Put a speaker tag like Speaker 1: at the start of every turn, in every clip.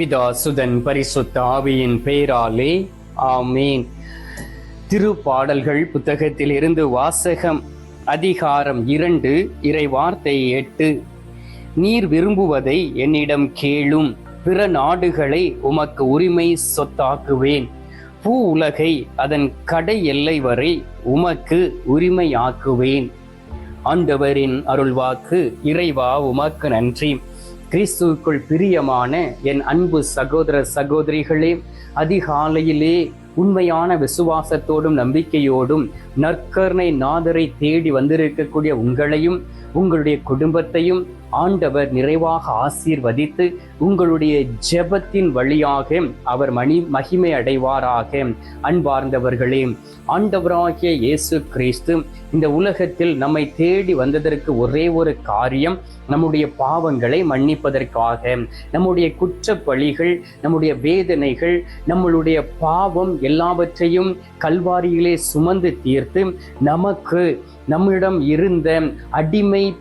Speaker 1: பிதா சுதன் பரிசுத்த ஆவியின் பெயராலே ஆமீன். திருப்பாடல்கள் புத்தகத்தில் இருந்து வாசகம் அதிகாரம் இரண்டு இறை வார்த்தை எட்டு. நீர் விரும்புவதை என்னிடம் கேளும் பிற நாடுகளை உமக்கு உரிமை சொத்தாக்குவேன். பூ உலகை அதன் கடை எல்லை வரை உமக்கு உரிமையாக்குவேன். ஆண்டவரின் அருள்வாக்கு இறைவா உமக்கு நன்றி. கிறிஸ்துவுக்குள் பிரியமான என் அன்பு சகோதர சகோதரிகளே அதிகாலையிலே உண்மையான விசுவாசத்தோடும் நம்பிக்கையோடும் நற்கர்ணை நாதரை தேடி வந்திருக்கக்கூடிய உங்களையும் உங்களுடைய குடும்பத்தையும் ஆண்டவர் நிறைவாக ஆசீர்வதித்து உங்களுடைய ஜெபத்தின் வழியாக அவர் மணி மகிமை அடைவாராக. அன்பார்ந்தவர்களே ஆண்டவராகிய இயேசு கிறிஸ்து இந்த உலகத்தில் நம்மை தேடி வந்ததற்கு ஒரே ஒரு காரியம் நம்முடைய பாவங்களை மன்னிப்பதற்காக. நம்முடைய குற்றப்பழிகள் நம்முடைய வேதனைகள் நம்மளுடைய பாவம் எல்லாவற்றையும் கல்வாரியிலே சுமந்து தீர்த்து நமக்கு நம்மிடம் இருந்த அடிமை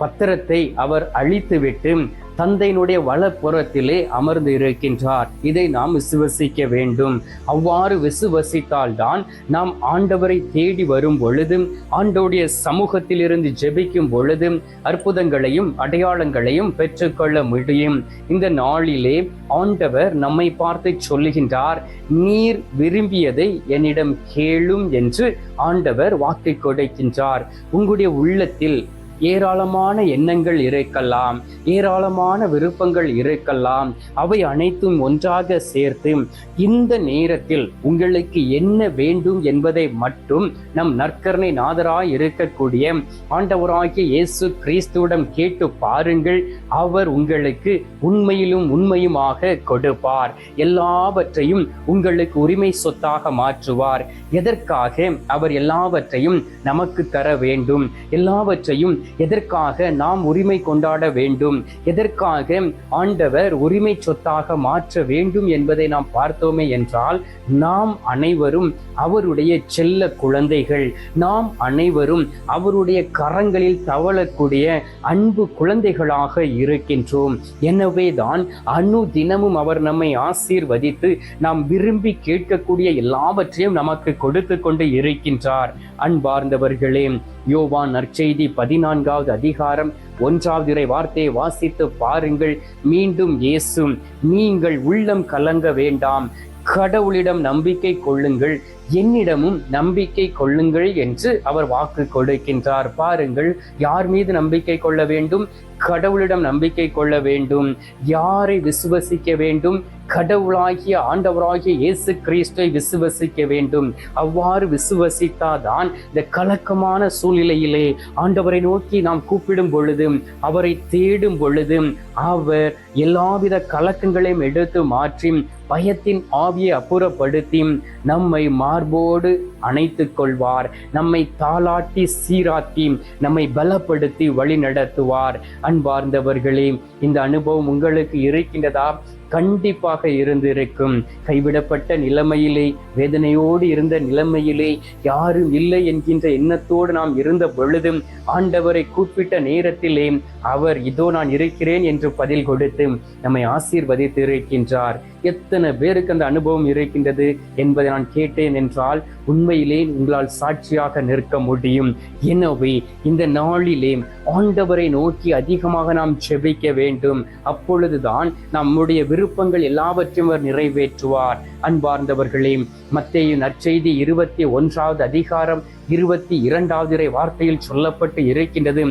Speaker 1: பத்திரத்தை அவர் அழித்துவிட்டு தந்தையினுடைய வலப்புறத்திலே அமர்ந்து இருக்கின்றார். இதை நாம் விசுவசிக்க வேண்டும். அவ்வாறு விசுவசித்தால்தான் நாம் ஆண்டவரை தேடி வரும் பொழுதும் ஆண்டோடைய சமூகத்திலிருந்து ஜெபிக்கும் பொழுதும் அற்புதங்களையும் அடையாளங்களையும் பெற்றுக்கொள்ள முடியும். இந்த நாளிலே ஆண்டவர் நம்மை பார்த்து சொல்லுகின்றார் நீர் விரும்பியதை என்னிடம் கேளும் என்று ஆண்டவர் வாக்கு கொடுக்கின்றார். உங்களுடைய உள்ளத்தில் ஏராளமான எண்ணங்கள் இருக்கலாம் ஏராளமான விருப்பங்கள் இருக்கலாம் அவை அனைத்தும் ஒன்றாக சேர்த்து இந்த நேரத்தில் உங்களுக்கு என்ன வேண்டும் என்பதை மட்டும் நம் நற்கரணை நாதராய் இருக்கக்கூடிய ஆண்டவராகிய இயேசு கிறிஸ்துவிடம் கேட்டு பாருங்கள். அவர் உங்களுக்கு உண்மையிலும் உண்மையுமாக கொடுப்பார். எல்லாவற்றையும் உங்களுக்கு உரிமை சொத்தாக மாற்றுவார். எதற்காக? அவர் எல்லாவற்றையும் நமக்கு தர வேண்டும். எல்லாவற்றையும் எதற்காக நாம் உரிமை கொண்டாட வேண்டும்? எதற்காக ஆண்டவர் உரிமை சொத்தாக மாற்ற வேண்டும் என்பதை நாம் பார்த்தோமே என்றால் நாம் அனைவரும் அவருடைய செல்ல குழந்தைகள். நாம் அனைவரும் அவருடைய கரங்களில் தவழக்கூடிய அன்பு குழந்தைகளாக இருக்கின்றோம். எனவே தான் அணு தினமும் அவர் நம்மை ஆசீர்வதித்து நாம் விரும்பி கேட்கக்கூடிய எல்லாவற்றையும் நமக்கு கொடுத்து கொண்டு இருக்கின்றார். அன்பார்ந்தவர்களே யோவான் நற்செய்தி பதினான்காவது அதிகாரம் ஒன்றாவது இறை வார்த்தையை வாசித்து பாருங்கள். மீண்டும் இயேசும் நீங்கள் உள்ளம் கலங்க வேண்டாம். கடவுளிடம் நம்பிக்கை கொள்ளுங்கள் என்னிடமும் நம்பிக்கை கொள்ளுங்கள் என்று அவர் வாக்கு கொடுக்கின்றார். பாருங்கள் யார் மீது நம்பிக்கை கொள்ள வேண்டும்? கடவுளிடம் நம்பிக்கை கொள்ள வேண்டும். யாரை விசுவசிக்க வேண்டும்? கடவுளாகிய ஆண்டவராகிய இயேசு கிறிஸ்துவை விசுவசிக்க வேண்டும். அவ்வாறு விசுவசித்தாதான் இந்த கலக்கமான சூழ்நிலையிலே ஆண்டவரை நோக்கி நாம் கூப்பிடும் பொழுதும் அவரை தேடும் பொழுதும் அவர் எல்லாவித கலக்கங்களையும் எடுத்து மாற்றி பயத்தின் ஆவியை அப்புறப்படுத்தி நம்மை மார்போடு அணைத்து கொள்வார். நம்மை தாளாட்டி சீராட்டி நம்மை பலப்படுத்தி வழி நடத்துவார் அன்பார்ந்தவர்களே இந்த அனுபவம் உங்களுக்கு இருக்கின்றதா? கண்டிப்பாக இருந்திருக்கும். கைவிடப்பட்ட நிலைமையிலே வேதனையோடு இருந்த நிலைமையிலே யாரும் இல்லை என்கின்ற எண்ணத்தோடு நாம் இருந்த பொழுதும் ஆண்டவரை கூப்பிட்ட நேரத்திலே அவர் இதோ நான் இருக்கிறேன் என்று பதில் கொடுத்து நம்மை ஆசீர்வதித்து இருக்கின்றார் எத்தனை பேருக்கு அந்த அனுபவம் இருக்கின்றது என்பதை நான் கேட்டேன் என்றால் உண்மையிலே உங்களால் சாட்சியாக நிற்க முடியும். எனவே இந்த நாளிலே ஆண்டவரை நோக்கி அதிகமாக நாம் செபிக்க வேண்டும். அப்பொழுதுதான் நம்முடைய விருப்பங்கள் எல்லாவற்றையும் அவர் நிறைவேற்றுவார். அன்பார்ந்தவர்களே மத்தேயு நற்செய்தி இருபத்தி ஒன்றாவது அதிகாரம் இருபத்தி இரண்டாவது இறை வார்த்தையில் சொல்லப்பட்டு இருக்கின்றது.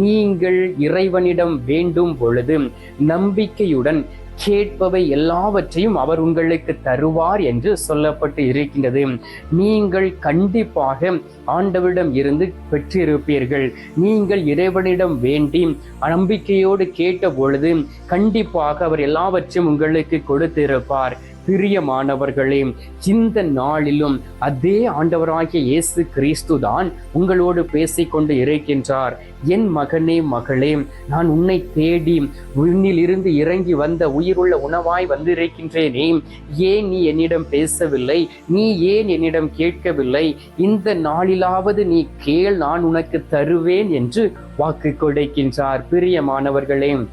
Speaker 1: நீங்கள் இறைவனிடம் வேண்டும் பொழுது நம்பிக்கையுடன் கேட்பவை எல்லாவற்றையும் அவர் உங்களுக்கு தருவார் என்று சொல்லப்பட்டு இருக்கின்றது. நீங்கள் கண்டிப்பாக ஆண்டவரிடம் இருந்து பெற்றிருப்பீர்கள். நீங்கள் இறைவனிடம் வேண்டி நம்பிக்கையோடு கேட்ட பொழுது கண்டிப்பாக அவர் எல்லாவற்றையும் உங்களுக்கு கொடுத்திருப்பார். பிரியமானவர்களே இந்த நாளிலும் அதே ஆண்டவராகிய இயேசு கிறிஸ்து தான் உங்களோடு பேசிக்கொண்டு இருக்கின்றார். என் மகனே மகளே நான் உன்னை தேடி உன்னிலிருந்து இறங்கி வந்த உயிருள்ள உணவாய் வந்திருக்கின்றேனே. ஏன் நீ என்னிடம் பேசவில்லை? நீ ஏன் என்னிடம் கேட்கவில்லை? இந்த நாளிலாவது நீ கேள் நான் உனக்கு தருவேன் என்று வாக்கு கொடுக்கின்றார். பிரியமானவர்களே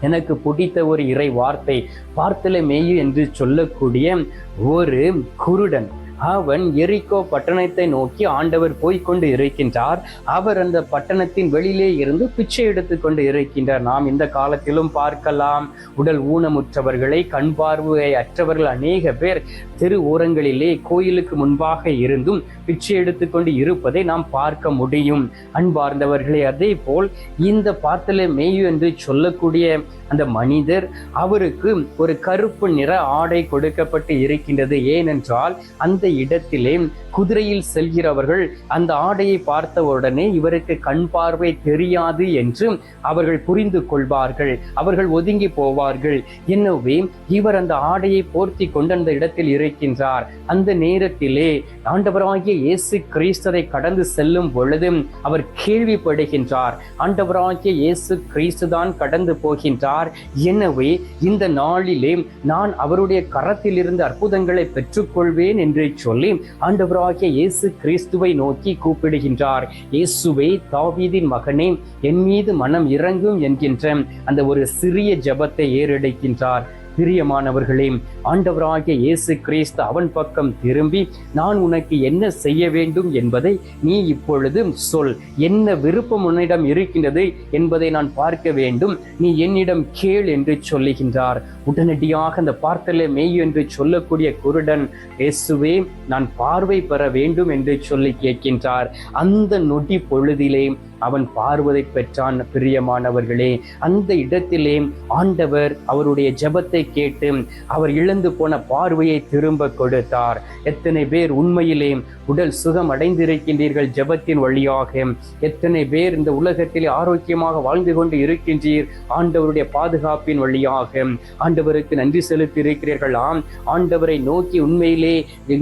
Speaker 1: எனக்கு பிடித்த ஒரு இறை வார்த்தை பார்த்தல மேயு என்று சொல்லக்கூடிய ஒரு குருடன். அவன் எரிக்கோ பட்டணத்தை நோக்கி ஆண்டவர் போய்க்கொண்டு இருக்கின்றார். அவர் அந்த பட்டணத்தின் வெளியிலே இருந்து பிச்சை எடுத்துக்கொண்டு இருக்கின்றார். நாம் இந்த காலத்திலும் பார்க்கலாம். உடல் ஊனமுற்றவர்களை கண் பார்வையை அற்றவர்கள் அநேக பேர் தெரு ஓரங்களிலே கோயிலுக்கு முன்பாக இருந்தும் பிச்சை எடுத்துக்கொண்டு இருப்பதை நாம் பார்க்க முடியும். அன்பார்ந்தவர்களே அதே போல் இந்த பார்த்தல மேயு என்று சொல்லக்கூடிய அந்த மனிதர் அவருக்கு ஒரு கருப்பு நிற ஆடை கொடுக்கப்பட்டு இருக்கின்றது. ஏனென்றால் அந்த இடத்திலே குதிரையில் செல்கிறவர்கள் அந்த ஆடையை பார்த்த உடனே இவருக்கு கண் பார்வை தெரியாது என்று அவர்கள் புரிந்து கொள்வார்கள். அவர்கள் ஒதுங்கி போவார்கள். எனவே இவர் அந்த ஆடையை போர்த்தி கொண்டு அந்த இடத்தில் இருக்கின்றார். அந்த நேரத்திலே ஆண்டவராகிய இயேசு கிறிஸ்தரை கடந்து செல்லும் பொழுது அவர் கேள்விப்படுகின்றார். ஆண்டவராகிய இயேசு கிறிஸ்து தான் கடந்து போகின்றார். எனவே இந்த நாளிலே நான் அவருடைய கரத்திலிருந்து அற்புதங்களை பெற்றுக்கொள்வேன் என்று சொல்லி ஆண்டவராகிய இயேசு கிறிஸ்துவை நோக்கி கூப்பிடுகின்றார். இயேசுவை தாவீதின் மகனே என் மீது மனம் இறங்கும் என்கின்ற அந்த ஒரு சிறிய ஜெபத்தை ஏறெடுக்கின்றார். பிரியமானவர்களே ஆண்டவராகிய இயேசு கிறிஸ்து அவன் பக்கம் திரும்பி நான் உனக்கு என்ன செய்ய வேண்டும் என்பதை நீ இப்பொழுது சொல். என்ன விருப்பம் உன்னிடம் இருக்கின்றது என்பதை நான் பார்க்க வேண்டும். நீ என்னிடம் கேள் என்று சொல்லுகின்றார். உடனடியாக அந்த பார்த்தலே மெய் என்று சொல்லக்கூடிய குருடன் இயேசுவே நான் பார்வை பெற வேண்டும் என்று சொல்லி கேட்கின்றார். அந்த நொடி பொழுதிலே அவன் பார்வதை பெற்றான் பிரியமானவர்களே. அந்த இடத்திலே ஆண்டவர் அவருடைய ஜபத்தை கேட்டு அவர் இழந்து போன பார்வையை திரும்ப கொடுத்தார். எத்தனை பேர் உண்மையிலே உடல் சுகம் அடைந்திருக்கின்றீர்கள் ஜபத்தின் வழியாக. எத்தனை பேர் இந்த உலகத்திலே ஆரோக்கியமாக வாழ்ந்து கொண்டு இருக்கின்றீர் ஆண்டவருடைய பாதுகாப்பின் வழியாக. ஆண்டவருக்கு நன்றி செலுத்தி இருக்கிறீர்களாம் ஆண்டவரை நோக்கி உண்மையிலே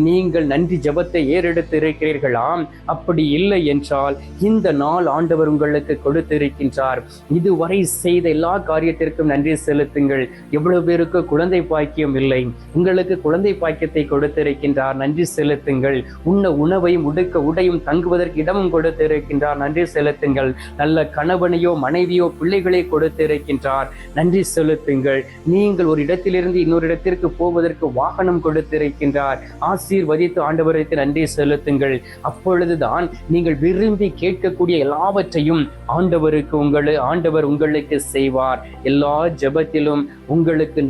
Speaker 1: நீங்கள் நன்றி ஜெபத்தை ஏறெடுத்து இருக்கிறீர்களாம் அப்படி இல்லை என்றால் இந்த நாள் ஆண்டு ஆண்டவர் உங்களுக்கு கொடுத்திருக்கின்றார். இதுவரை செய்த எல்லா காரியத்திற்கும் நன்றி செலுத்துங்கள். எவ்வளவு பேருக்கு குழந்தை பாக்கியம் இல்லை. உங்களுக்கு குழந்தை பாக்கியத்தை கொடுத்திருக்கின்றார். நன்றி செலுத்துங்கள். உண்ண உணவையும் உடுக்க உடையும் தங்குவதற்கு இடமும் கொடுத்திருக்கின்றார். நன்றி செலுத்துங்கள். நல்ல கணவனையோ மனைவியோ பிள்ளைகளை கொடுத்திருக்கின்றார். நன்றி செலுத்துங்கள். நீங்கள் ஒரு இடத்திலிருந்து இன்னொரு இடத்திற்கு போவதற்கு வாகனம் கொடுத்திருக்கின்றார். ஆசீர்வதித்து ஆண்டவருக்கு நன்றி செலுத்துங்கள். அப்பொழுதுதான் நீங்கள் விரும்பி கேட்கக்கூடிய எல்லா எல்லாவற்றையும் ஆண்டவருக்கு உங்களை ஆண்டவர் உங்களுக்கு செய்வார். எல்லா ஜெபத்திலும் உங்களுக்கு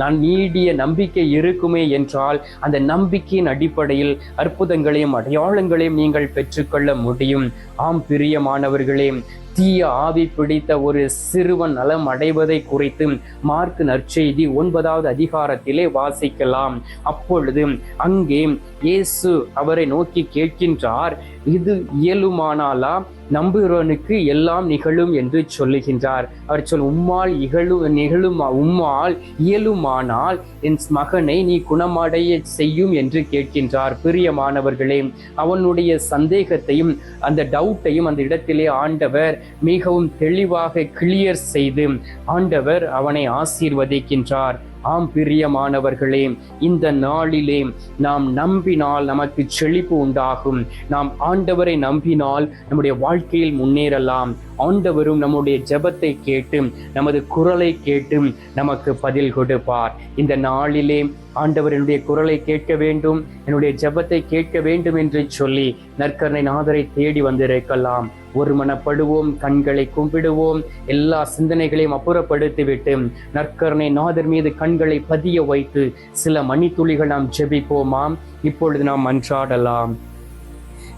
Speaker 1: நான் நீடிய நம்பிக்கை இருக்குமே என்றால் அந்த நம்பிக்கையின் அடிப்படையில் அற்புதங்களையும் அடையாளங்களையும் நீங்கள் பெற்றுக்கொள்ள முடியும். ஆம் பிரியமானவர்களே தீய ஆவி பிடித்த ஒரு சிறுவன் நலம் அடைவதை குறித்து மார்க் நற்செய்தி ஒன்பதாவது அதிகாரத்திலே வாசிக்கலாம். அப்பொழுது அங்கே இயேசு அவரை நோக்கி கேட்கின்றார் இது இயலுமானாலா? நம்புகிறவனுக்கு எல்லாம் நிகழும் என்று சொல்லுகின்றார். அவர் சொல் உம்மால் இகழும் நிகழும் உம்மால் இயலுமானால் என் மகனை நீ குணமடைய செய்யும் என்று கேட்கின்றார். பிரியமானவர்களே அவனுடைய சந்தேகத்தையும் அந்த டவுட்டையும் அந்த இடத்திலே ஆண்டவர் மிகவும் தெளிவாக கிளியர் செய்து ஆண்டவர் அவனை ஆசீர்வதிக்கின்றார். ஆம் பிரியமானவர்களே இந்த நாளிலே நாம் நம்பினால் நமக்கு செழிப்பு உண்டாகும். நாம் ஆண்டவரை நம்பினால் நம்முடைய வாழ்க்கையில் முன்னேறலாம். ஆண்டவரும் நம்முடைய ஜெபத்தை கேட்டு நமது குரலை கேட்டு நமக்கு பதில் கொடுப்பார். இந்த நாளிலே ஆண்டவர் என்னுடைய குரலை கேட்க வேண்டும் என்னுடைய ஜெபத்தை கேட்க வேண்டும் என்று சொல்லி நற்கரணை நாதரை தேடி வந்திருக்கலாம். ஒரு மனப்படுவோம் கண்களை கும்பிடுவோம் எல்லா சிந்தனைகளையும் அப்புறப்படுத்திவிட்டு நற்கரணை நாதர் மீது கண்களை பதிய வைத்து சில மணித்துளிகள் நாம் ஜெபிப்போமாம். இப்பொழுது நாம் மன்றாடலாம்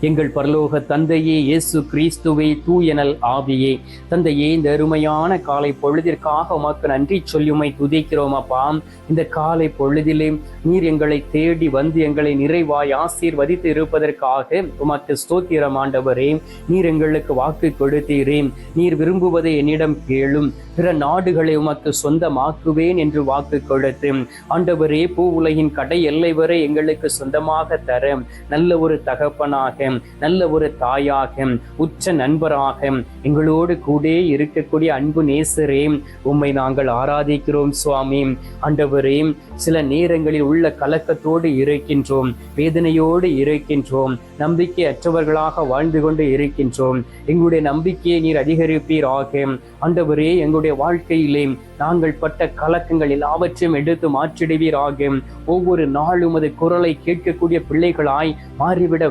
Speaker 1: எங்கள் பரலோக தந்தையே இயேசு கிறிஸ்துவே தூயனல் ஆவியே. தந்தையே இந்த அருமையான காலை பொழுதிற்காக உமக்கு நன்றி சொல்லியுமை துதிக்கிறோம் அப்பா. இந்த காலை பொழுதிலே நீர் எங்களை தேடி வந்து எங்களை நிறைவாய் ஆசீர்வதித்து இருப்பதற்காக உமக்கு ஸ்தோத்திரம் ஆண்டவரே. நீர் எங்களுக்கு வாக்கு கொடுத்தீரே. நீர் விரும்புவதை என்னிடம் கேளும். பிற நாடுகளை உமக்கு சொந்தமாக்குவேன் என்று வாக்கு கொடுத்து ஆண்டவரே பூ உலகின் கடை எல்லை வரை எங்களுக்கு சொந்தமாக தர நல்ல ஒரு தகப்பனாக நல்ல ஒரு தாயாக உச்ச நண்பராக எங்களோடு கூட இருக்கக்கூடிய அன்பு நேசரே உம்மை நாங்கள் ஆராதிக்கிறோம் சுவாமி. ஆண்டவரே சில நேரங்களில் உள்ள கலக்கத்தோடு இருக்கின்றோம் வேதனையோடு இருக்கின்றோம் நம்பிக்கை அற்றவர்களாக வாழ்ந்து கொண்டு இருக்கின்றோம். எங்களுடைய நம்பிக்கையை நீர் அதிகரிப்பீராக. ஆண்டவரே எங்களுடைய வாழ்க்கையிலே நாங்கள் பட்ட கலக்கங்கள் எல்லாவற்றையும் எடுத்து மாற்றிடுவீராக. ஒவ்வொரு நாளும் அது குரலை கேட்கக்கூடிய பிள்ளைகளாய் மாறிவிட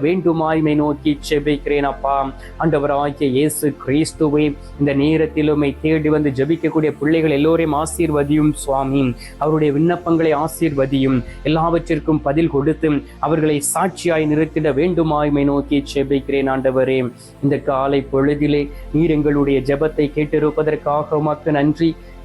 Speaker 1: வேண்டுமாய்மை நோக்கி செபிக்கிறேன் அப்பா. ஆண்டவர் ஆகிய இயேசு கிறிஸ்துவை இந்த நேரத்தில் உம்மை தேடி வந்து ஜபிக்கக்கூடிய பிள்ளைகள் எல்லோரையும் ஆசீர்வதியும் சுவாமி. அவருடைய விண்ணப்பங்களை ஆசீர்வதியும். எல்லாவற்றிற்கும் பதில் கொடுத்து அவர்களை சாட்சியாய் நிறுத்திட வேண்டுமாய்மை நோக்கி செபிக்கிறேன் ஆண்டவரே. இந்த காலை பொழுதிலே நீர் எங்களுடைய ஜபத்தை கேட்டிருப்பதற்காக உமக்கு நன்றி.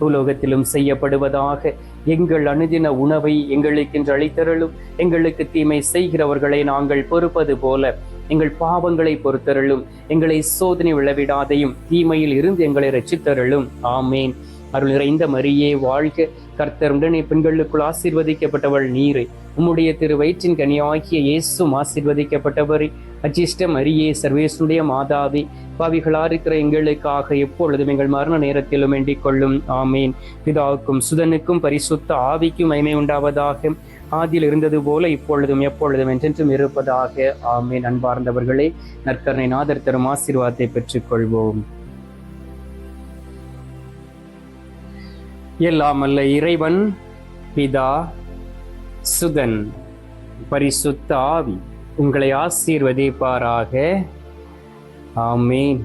Speaker 1: பூலோகத்திலும் செய்யப்படுவதாக எங்கள் அனுதின உணவை எங்களுக்கு எங்களுக்கென்று அளித்தருளும். எங்களுக்கு தீமை செய்கிறவர்களை நாங்கள் பொறுப்பது போல எங்கள் பாவங்களை பொறுத்தருளும். எங்களை சோதனை விழவிடாதையும் தீமையில் இருந்து எங்களை ரசித்தருளும் ஆமேன். அருள் நிறைந்த மரியே வாழ்க கர்த்தர் உடனே பெண்களுக்குள் ஆசீர்வதிக்கப்பட்டவள் நீரே. உம்முடைய திரு வயிற்றின் கனியாகிய இயேசும் ஆசீர்வதிக்கப்பட்டவரே. அச்சிஷ்டம் அரியே சர்வேசுடைய மாதாவே. பாவிகளா இருக்கிற எங்களுக்காக எப்பொழுதும் எங்கள் மரண நேரத்திலும் வேண்டிக் கொள்ளும். ஆமேன். பிதாவுக்கும் சுதனுக்கும் பரிசுத்த ஆவிக்கும் மகிமை உண்டாவதாக. ஆதியில் இருந்தது போல இப்பொழுதும் எப்பொழுதும் என்றென்றும் இருப்பதாக. ஆமேன். அன்பார்ந்தவர்களே நற்கரணை நாதர் தரும் ஆசீர்வாதத்தை பெற்றுக்கொள்வோம். எல்லாம் அல்ல இறைவன் பிதா சுதன் பரிசுத்த ஆவி. உங்களை ஆசீர்வதிப்பாராக. ஆமேன்.